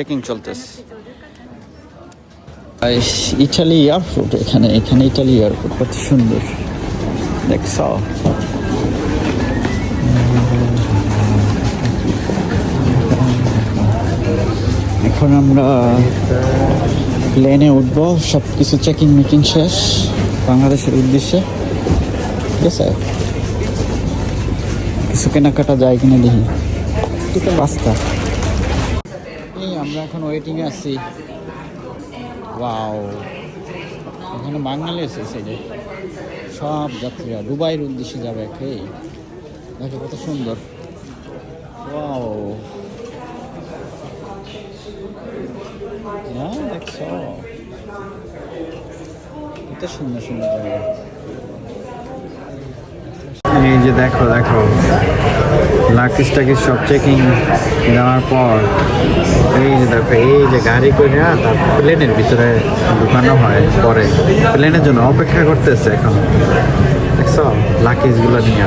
Checking চলতেছে। Italy airport এখানে এখানে ইটালি এয়ারপোর্ট কত সুন্দর। দেখছ এখন আমরা প্লেনে উঠবো সব কিছু চেকিং মিটিং শেষ বাংলাদেশের উদ্দেশ্যে। ঠিক আছে? কিছু কেনাকাটা যায় কিনা দেখি। এই আমরা এখন ওয়েটিংয়ে আছি। ওয়াও এখানে বাঙালি আছে সাইডে সব যাত্রীরা দুবাইয়ের উদ্দেশ্যে যাবে কে? দেখো কত সুন্দর। ওয়াও হ্যাঁ দেখছ? কত সুন্দর সুন্দর জায়গা। যে দেখো দেখো। লাকিস টাকিস সব চেকিং দেওয়ার পর এই যে দেখো, এই যে গাড়ি করে না তার প্লেনের ভিতরে ঢুকানো হয় পরে। প্লেনের জন্য অপেক্ষা করতেছে এখন। দেখছ? লাকিসগুলো নিয়ে।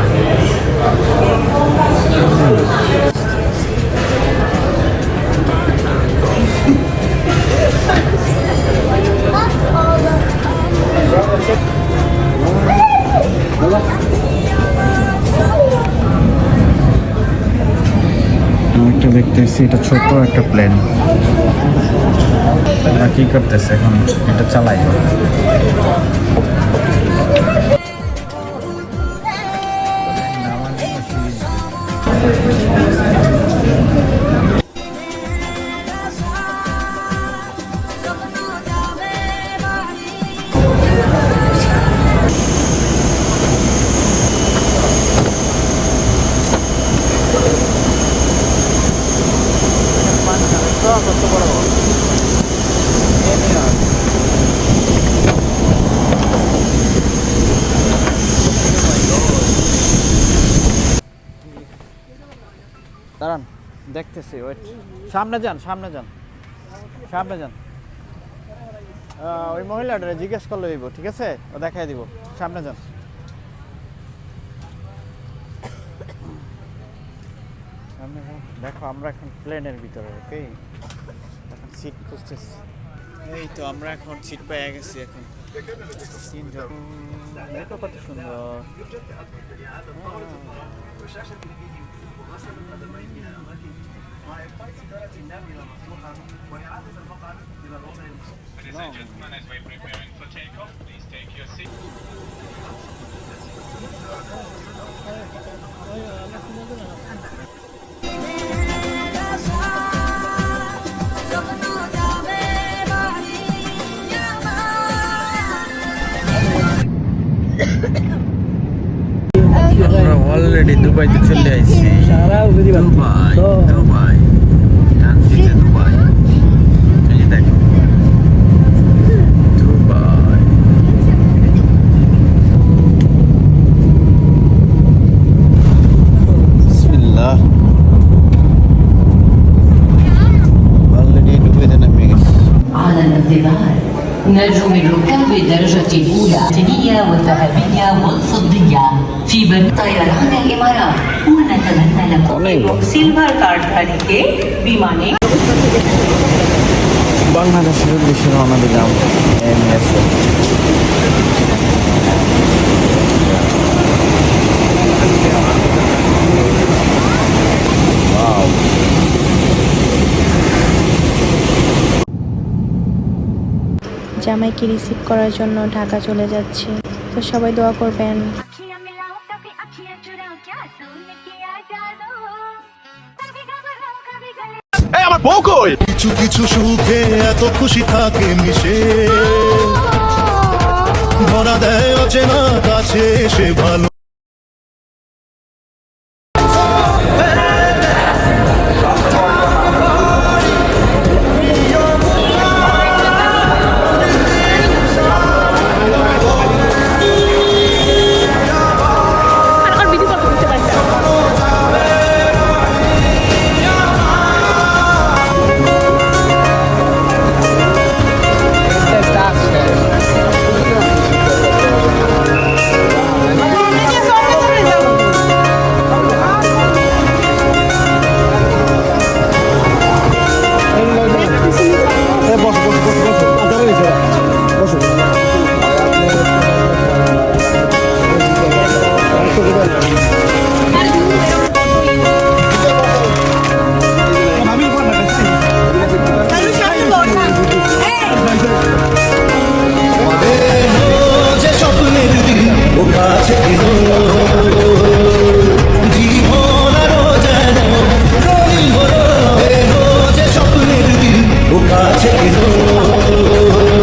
দেখতেছি এটা ছোট একটা প্লেন ওরা কি করতেছে এখন? এটা চালাই। দাঁড়ান দেখতেছি ওয়েট সামনে যান সামনে যান সামনে যান। ওই মহিলাটা জিজ্ঞেস করলে দিব ঠিক আছে? ও দেখাই দিব সামনে যান। সামনে যান। দেখো আমরা এখন প্লেনের ভিতরে ওকে এখন সিট খুঁজতেছি। এই তো আমরা এখন সিট পেয়ে গেছি এখন। কত সুন্দর। Ladies and gentlemen, as we're preparing for takeoff, please take your seat. আমরা অলরেডি দুবাইতে চলে আসছি দুবাই দুবাই কান্ট্রিতে দুবাই এই দেখো দুবাই বিসমিল্লাহ অলরেডি দুবাইতে নেমে গেছি আলান দিবার نرجو من ركاب الدرجة الأولى الثانية والذهبية والفضية في بر طيران الإمارات ونتمنى لكم অনেক বড়। সিলভার কার্ডধারীকে বিমানে বাংলাদেশের উদ্দেশ্যে রওনা দিলাম এমএসএ জামাইকে রিসিভ করার জন্য ঢাকা চলে যাচ্ছি। তো সবাই দোয়া করবেন। আমার বউ কিছু কিছু সুখে এত খুশি থাকে মিশে। ধরা দেয় অচেনা কাছে সে ভালো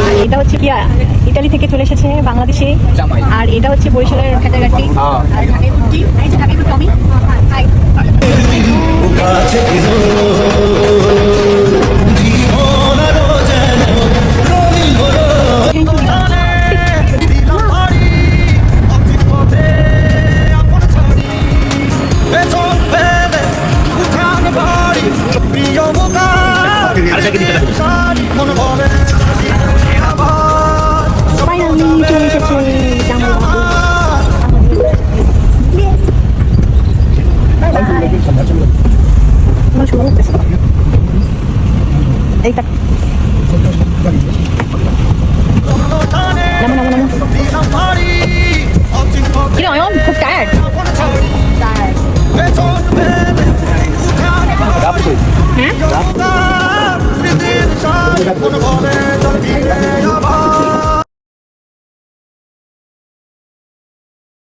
আর এটা হচ্ছে ইটালি থেকে চলে এসেছে বাংলাদেশে। আর এটা হচ্ছে বরিশালের ভেটাঘাটি Be your Finally, join the train. Bye. Ay, tak. Naman, naman, naman. Kino, ayun, pagkain. Pagkain. বাড়ি